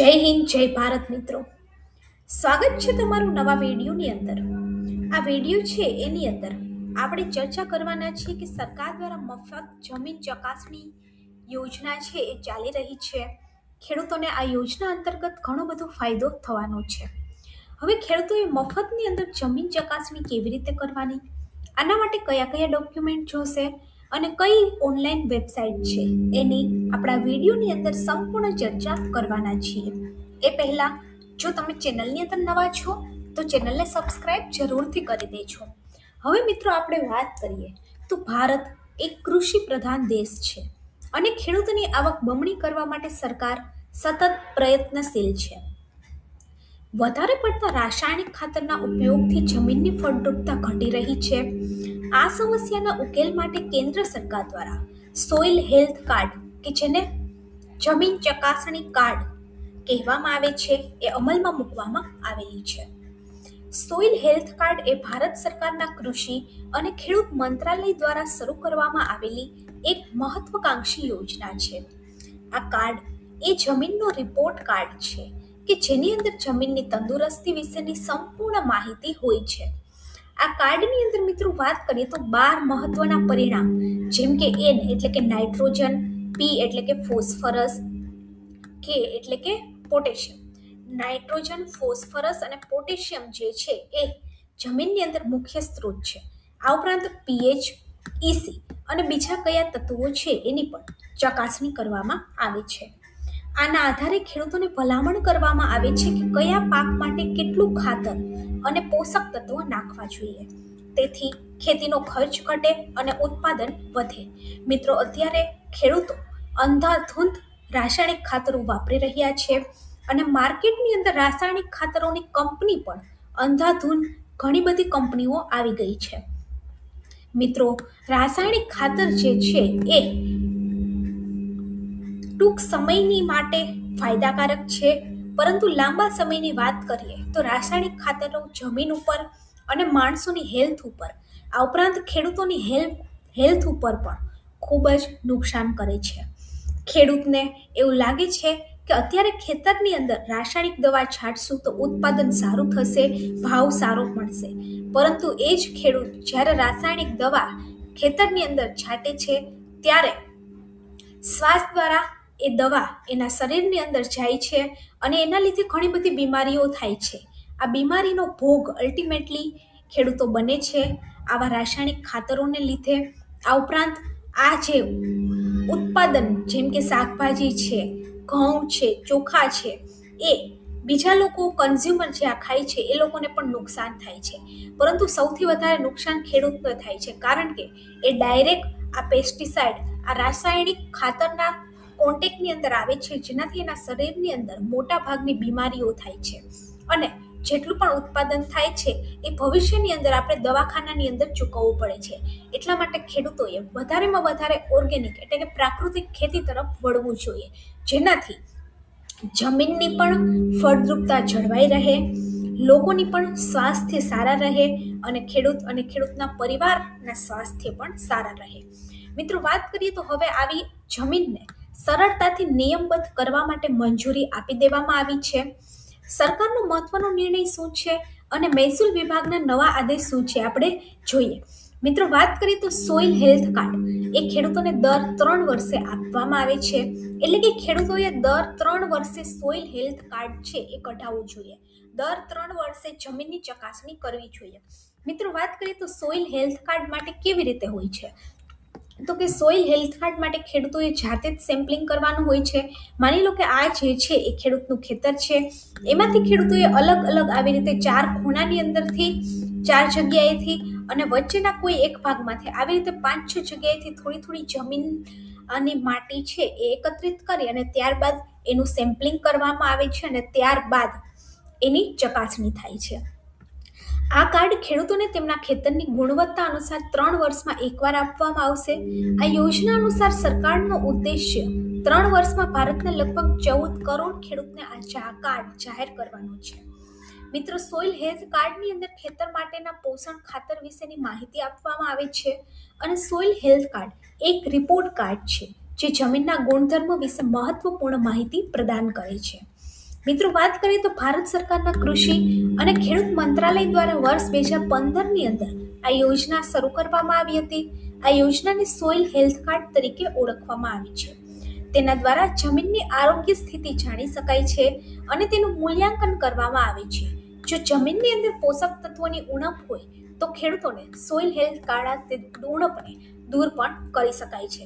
જય હિન્દ, જય ભારત મિત્રો. સ્વાગત છે તમારું નવા વિડીયોની અંદર. આ વીડિયો છે એની અંદર આપણે ચર્ચા કરવાના છીએ કે સરકાર દ્વારા મફત જમીન ચકાસણી યોજના છે એ ચાલી રહી છે. ખેડૂતોને આ યોજના અંતર્ગત ઘણો બધો ફાયદો થવાનો છે. હવે ખેડૂતોએ મફતની અંદર જમીન ચકાસણી કેવી રીતે કરવાની? આના માટે કયા કયા ડોક્યુમેન્ટ જોશે? અને કઈ ઓનલાઈન વેબસાઇટ છે એની આપણા વિડીયોની અંદર સંપૂર્ણ ચર્ચા કરવાના છીએ. એ પહેલાં જો તમે ચેનલની અંદર નવા છો, તો ચેનલને સબસ્ક્રાઇબ જરૂરથી કરી દેજો. હવે મિત્રો આપણે વાત કરીએ તો ભારત એક કૃષિ પ્રધાન દેશ છે અને ખેડૂતોની આવક બમણી કરવા માટે સરકાર સતત પ્રયત્નશીલ છે. વધારે પડતા રાસાયણિક ખાતરના ઉપયોગથી જમીનની ફળદ્રુપતા ઘટી રહી છે. આ સમસ્યાના ઉકેલ માટે કેન્દ્ર સરકાર દ્વારા સોઇલ હેલ્થ કાર્ડ, કે જેને જમીન ચકાસણી કાર્ડ કહેવામાં આવે છે, એ અમલમાં મૂકવામાં આવેલી છે. સોઇલ હેલ્થ કાર્ડ એ ભારત સરકારના કૃષિ અને ખેડૂત મંત્રાલય દ્વારા શરૂ કરવામાં આવેલી એક મહત્વકાંક્ષી યોજના છે. આ કાર્ડ એ જમીનનો રિપોર્ટ કાર્ડ છે, કે જેની અંદર જમીનની તંદુરસ્તી વિશેની સંપૂર્ણ માહિતી હોય છે. આ કાર્ડની અંદર મિત્રો વાત કરીએ તો બાર મહત્વના પરિણામ, જેમ કે એન એટલે કે નાઇટ્રોજન પી એટલે કે ફોસ્ફરસ કે એટલે કે પોટેશિયમ. નાઇટ્રોજન, ફોસ્ફરસ અને પોટેશિયમ જે છે એ જમીનની અંદર મુખ્ય સ્ત્રોત છે. આ ઉપરાંત પીએચ, ઇસી અને બીજા કયા તત્વો છે એની પણ ચકાસણી કરવામાં આવે છે. આના આધારે ખેડૂતોને ભલામણ કરવામાં આવે છે કે કયા પાક માટે કેટલું ખાતર અને પોષક તત્વો નાખવા જોઈએ. તેથી ખેતીનો ખર્ચ ઘટે અને ઉત્પાદન વધે. મિત્રો, અત્યારે ખેડૂતો અંધાધૂંધ રાસાયણિક ખાતરો વાપરી રહ્યા છે અને માર્કેટની અંદર રાસાયણિક ખાતરોની કંપની પણ અંધાધૂંધ ઘણી બધી કંપનીઓ આવી ગઈ છે. મિત્રો, રાસાયણિક ખાતર જે છે એ ટૂંક સમયની માટે ફાયદાકારક છે. પરંતુ લાંબા સમયની વાત કરીએ તો રાસાયણિક ખાતરો જમીન ઉપર અને માણસોની હેલ્થ ઉપર, આ ઉપરાંત ખેડૂતોની હેલ્થ હેલ્થ ઉપર પણ ખૂબ જ નુકસાન કરે છે. ખેડૂતને એવું લાગે છે કે અત્યારે ખેતરની અંદર રાસાયણિક દવા છાંટશું તો ઉત્પાદન સારું થશે, ભાવ સારો મળશે. પરંતુ એ જ ખેડૂત જ્યારે રાસાયણિક દવા ખેતરની અંદર છાંટે છે, ત્યારે શ્વાસ દ્વારા એ દવા એના શરીરની અંદર જાય છે અને એના લીધે ઘણી બધી બીમારીઓ થાય છે. આ બીમારીનો ભોગ અલ્ટિમેટલી ખેડૂતો બને છે. આવા રાસાયણિક ખાતરોને લીધે આ ઉપરાંત આ જે ઉત્પાદન જેમ કે શાકભાજી છે, ઘઉં છે, ચોખા છે, એ બીજા લોકો કન્ઝ્યુમર જે આ ખાય છે, એ લોકોને પણ નુકસાન થાય છે. પરંતુ સૌથી વધારે નુકસાન ખેડૂતને થાય છે. કારણ કે એ ડાયરેક્ટ આ પેસ્ટિસાઇડ આ રાસાયણિક ખાતરના કોન્ટેક્ટની અંદર આવે છે, જેનાથી એના શરીરની અંદર મોટા ભાગની બીમારીઓ થાય છે. અને જેટલું પણ ઉત્પાદન થાય છે, એ ભવિષ્યની અંદર આપણે દવાખાનાની અંદર ચૂકવવું પડે છે. એટલા માટે ખેડૂતોએ વધારેમાં વધારે ઓર્ગેનિક એટલે કે પ્રાકૃતિક ખેતી તરફ વળવું જોઈએ. જેનાથી જમીનની પણ ફળદ્રુપતા જળવાઈ રહે, લોકોની પણ સ્વાસ્થ્ય સારા રહે અને ખેડૂત અને ખેડૂતના પરિવારના સ્વાસ્થ્ય પણ સારા રહે. મિત્રો, વાત કરીએ તો હવે આવી જમીનને સરળતાથી નિયમબદ્ધ કરવા માટે મંજૂરી આપી દેવામાં આવી છે. સરકારનો મહત્વનો નિર્ણય શું છે અને મહેસૂલ વિભાગના નવા આદેશ શું છે આપણે જોઈએ. મિત્રો, વાત કરીએ તો સોઇલ હેલ્થ કાર્ડ. એ ખેડૂતોને દર ત્રણ વર્ષે આપવામાં આવે છે. એટલે કે ખેડૂતોએ દર ત્રણ વર્ષે સોઇલ હેલ્થ કાર્ડ છે એ કઢાવવું જોઈએ. દર ત્રણ વર્ષે જમીનની ચકાસણી કરવી જોઈએ. મિત્રો, વાત કરીએ તો સોઇલ હેલ્થ કાર્ડ માટે કેવી રીતે હોય છે? તો કે સોઇલ હેલ્થ કાર્ડ માટે ખેડૂતોએ જાતે જ સેમ્પલિંગ કરવાનું હોય છે. માની લો કે આ જે છે એ ખેડૂતનું ખેતર છે. એમાંથી ખેડૂતોએ અલગ અલગ આવી રીતે ચાર ખૂણાની અંદરથી, ચાર જગ્યાએથી અને વચ્ચેના કોઈ એક ભાગમાંથી આવી રીતે પાંચ છ જગ્યાએથી થોડી થોડી જમીન અને માટી છે એ એકત્રિત કરી અને ત્યારબાદ એનું સેમ્પલિંગ કરવામાં આવે છે અને ત્યારબાદ એની ચકાસણી થાય છે. આ કાર્ડ ખેડૂતોને તેમના ખેતરની ગુણવત્તા અનુસાર ત્રણ વર્ષમાં એકવાર આપવામાં આવશે. આ યોજના અનુસાર સરકારનો ઉદ્દેશ્ય ત્રણ વર્ષમાં ભારતના લગભગ ચૌદ કરોડ ખેડૂતને આ કાર્ડ જાહેર કરવાનો છે. મિત્રો, સોઇલ હેલ્થ કાર્ડની અંદર ખેતર માટેના પોષણ ખાતર વિશેની માહિતી આપવામાં આવે છે અને સોઇલ હેલ્થ કાર્ડ એક રિપોર્ટ કાર્ડ છે, જે જમીનના ગુણધર્મો વિશે મહત્વપૂર્ણ માહિતી પ્રદાન કરે છે. મિત્રો, વાત કરીએ તો ભારત સરકારના કૃષિ અને ખેડૂત મંત્રાલય દ્વારા વર્ષ બે હજાર પંદરની અંદર આ યોજના શરૂ કરવામાં આવી હતી. આ યોજનાને સોઇલ હેલ્થ કાર્ડ તરીકે ઓળખવામાં આવી છે. તેના દ્વારા જમીનની આરોગ્ય સ્થિતિ જાણી શકાય છે અને તેનું મૂલ્યાંકન કરવામાં આવે છે. જો જમીનની અંદર પોષક તત્વોની ઉણપ હોય, તો ખેડૂતોને સોઇલ હેલ્થ કાર્ડ તે ઉણપને દૂર પણ કરી શકાય છે.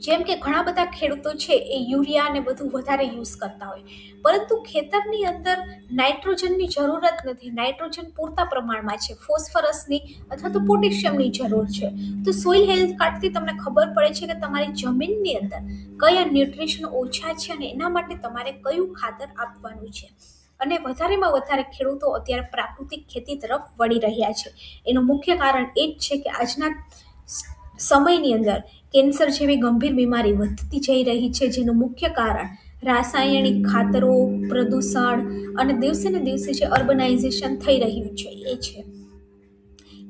જેમ કે ઘણા બધા ખેડૂતો છે એ યુરિયા ને બધું વધારે યુઝ કરતા હોય. પરંતુ ખેતરની અંદર નાઇટ્રોજનની જરૂરત નથી. નાઇટ્રોજન પૂરતા પ્રમાણમાં છે. ફોસ્ફરસની અથવા તો પોટેશિયમની જરૂર છે. તો સોઇલ હેલ્થ કાર્ડથી તમને ખબર પડે છે કે તમારી જમીનની અંદર કયા ન્યુટ્રિશન ઓછા છે અને એના માટે તમારે કયું ખાતર આપવાનું છે. અને વધારેમાં વધારે ખેડૂતો અત્યારે પ્રાકૃતિક ખેતી તરફ વળી રહ્યા છે. એનું મુખ્ય કારણ એ જ છે કે આજના સમયની અંદર કેન્સર જેવી ગંભીર બીમારી વધતી જઈ રહી છે, જેનું મુખ્ય કારણ રાસાયણિક ખાતરો, પ્રદૂષણ અને દિવસે ને દિવસે જે અર્બનાઇઝેશન થઈ રહ્યું છે, એ છે.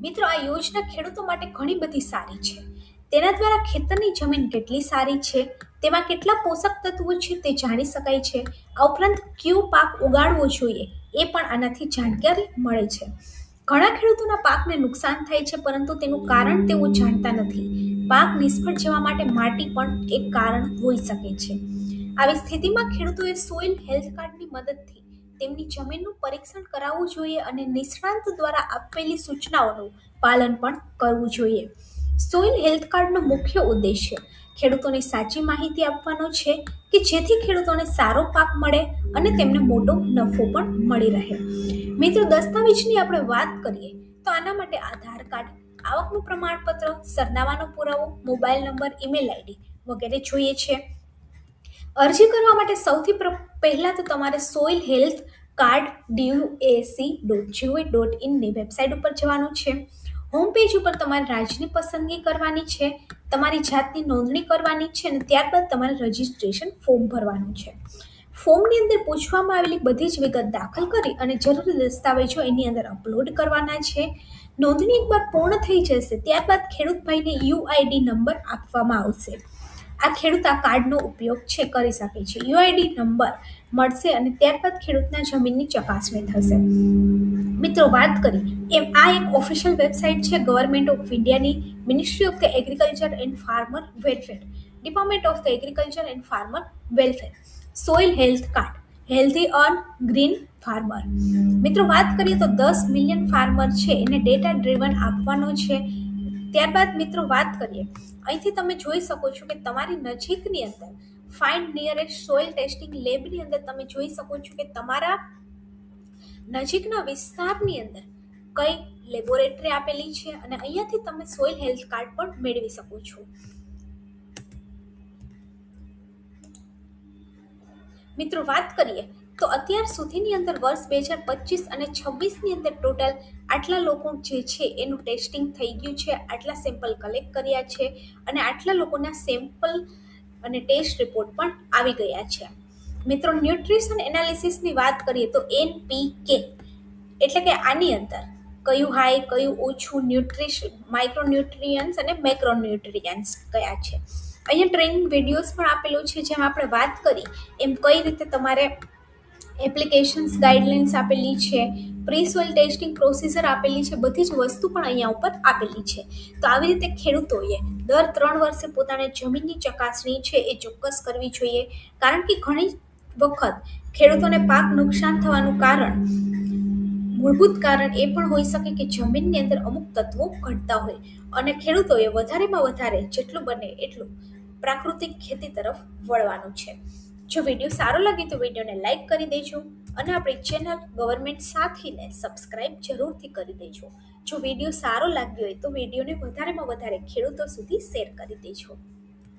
મિત્રો, આ યોજના ખેડૂતો માટે ઘણી બધી સારી છે. તેના દ્વારા ખેતરની જમીન કેટલી સારી છે, તેમાં કેટલા પોષક તત્વો છે, તે જાણી શકાય છે. આ ઉપરાંત કયો પાક ઉગાડવો જોઈએ, એ પણ આનાથી જાણકારી મળે છે. ઘણા ખેડૂતોના પાકને નુકસાન થાય છે, પરંતુ તેનું કારણ તેઓ જાણતા નથી. પાક નિષ્ફળ જવા માટે માટી પણ એક કારણ હોઈ શકે છે. આવી સ્થિતિમાં ખેડૂતોએ સોઇલ હેલ્થ કાર્ડની મદદથી તેમની જમીનનું પરીક્ષણ કરાવવું જોઈએ અને નિષ્ણાંત દ્વારા આપેલી સૂચનાઓનું પાલન પણ કરવું જોઈએ. સોઇલ હેલ્થ કાર્ડનો મુખ્ય ઉદ્દેશ્ય ખેડૂતોને સાચી માહિતી આપવાનો છે કે જેથી ખેડૂતોને સારો પાક મળે અને તેમને મોટો નફો પણ મળી રહે. મિત્રો, દસ્તાવેજની આપણે વાત કરીએ તો આના માટે આધાર કાર્ડ, આવકનું પ્રમાણપત્ર, સરનામાનો પુરાવો, મોબાઈલ નંબર, ઈમેલ આઈડી વગેરે જોઈએ છે. અરજી કરવા માટે સૌથી પહેલાં તો તમારે soil health card DUAC dot gov dot ઇનની website ઉપર જવાનું છે. હોમ પેજ ઉપર તમારે રાજ્યની પસંદગી કરવાની છે, તમારી જાતની નોંધણી કરવાની છે અને ત્યારબાદ તમારે રજિસ્ટ્રેશન ફોર્મ ભરવાનું છે. ફોર્મની અંદર પૂછવામાં આવેલી બધી જ વિગત દાખલ કરી અને જરૂરી દસ્તાવેજો એની અંદર અપલોડ કરવાના છે. નોંધણી એકવાર પૂર્ણ થઈ જશે, ત્યારબાદ ખેડૂતભાઈને યુઆઈડી નંબર આપવામાં આવશે. આ ખેડૂત આ કાર્ડનો ઉપયોગ છે, કરી શકે છે. યુઆઈડી નંબર મળશે અને ત્યારબાદ ખેડૂતના જમીનની ચકાસણી થશે. મિત્રો, વાત કરી એમ આ એક ઓફિશિયલ વેબસાઇટ છે ગવર્મેન્ટ ઓફ ઇન્ડિયાની ministry of the agriculture and farmer welfare department of the agriculture and farmer welfare soil health card healthy on green farmer મિત્રો, વાત કરીએ તો દસ મિલિયન ફાર્મર છે, એને ડેટા ડ્રીવન આપવાનો છે. ત્યારબાદ મિત્રો, વાત કરીએ. અહીંથી તમે જોઈ શકો છો કે તમારી નજીકની અંદર ફાઇન્ડ નિયરેસ્ટ સોઇલ ટેસ્ટિંગ લેબની અંદર તમે જોઈ શકો છો કે તમારા નજીકના વિસ્તારની અંદર કઈ લેબોરેટરી આપેલી છે અને અહીંયાથી તમે સોઇલ હેલ્થ કાર્ડ પણ મેળવી શકો છો. મિત્રો, વાત કરીએ તો અત્યાર સુધીની અંદર વર્ષ બે હજાર પચીસ અને છવ્વીસની અંદર ટોટલ આટલા લોકો જે છે એનું ટેસ્ટિંગ થઈ ગયું છે, આટલા સેમ્પલ કલેક્ટ કર્યા છે અને આટલા લોકોના સેમ્પલ અને ટેસ્ટ રિપોર્ટ પણ આવી ગયા છે. મિત્રો, ન્યુટ્રિશન એનાલિસિસની વાત કરીએ તો એન પી કે એટલે કે આની અંદર કયું હાઈ, કયું ઓછું ન્યુટ્રિશન, માઇક્રોન્યુટ્રિયન્સ અને મેક્રોન્યુટ્રિયન્સ કયા છે. અહીંયા ટ્રેનિંગ વિડીયોઝ પણ આપેલું છે, જેમ આપણે વાત કરી એમ કઈ રીતે તમારે એપ્લિકેશન્સ ગાઈડલાઇન્સ આપેલી છે પ્રીસોઇલ ટેસ્ટિંગ પ્રોસીજર આપેલી છે, બધી જ વસ્તુ પણ અહીંયા ઉપર આપેલી છે. તો આવી રીતે ખેડૂતોએ દર ત્રણ વર્ષે પોતાની જમીનની ચકાસણી છે એ ચોક્કસ કરવી જોઈએ. કારણ કે ઘણી વખત ખેડૂતોને પાક નુકસાન થવાનું કારણ, મૂળભૂત કારણ એ પણ હોઈ શકે કે જમીનની અંદર અમુક તત્વો ઘટતા હોય અને ખેડૂતોએ વધારેમાં વધારે જેટલું બને એટલું પ્રાકૃતિક ખેતી તરફ વળવાનું છે. જો વીડિયો સારો લાગે તો વિડીયોને લાઇક કરી દેજો અને આપણી ચેનલ ગવર્મેન્ટ સાથીને સબસ્ક્રાઇબ જરૂરથી કરી દેજો. જો વીડિયો સારો લાગ્યો હોય તો વિડીયોને વધારેમાં વધારે ખેડૂતો સુધી શેર કરી દેજો.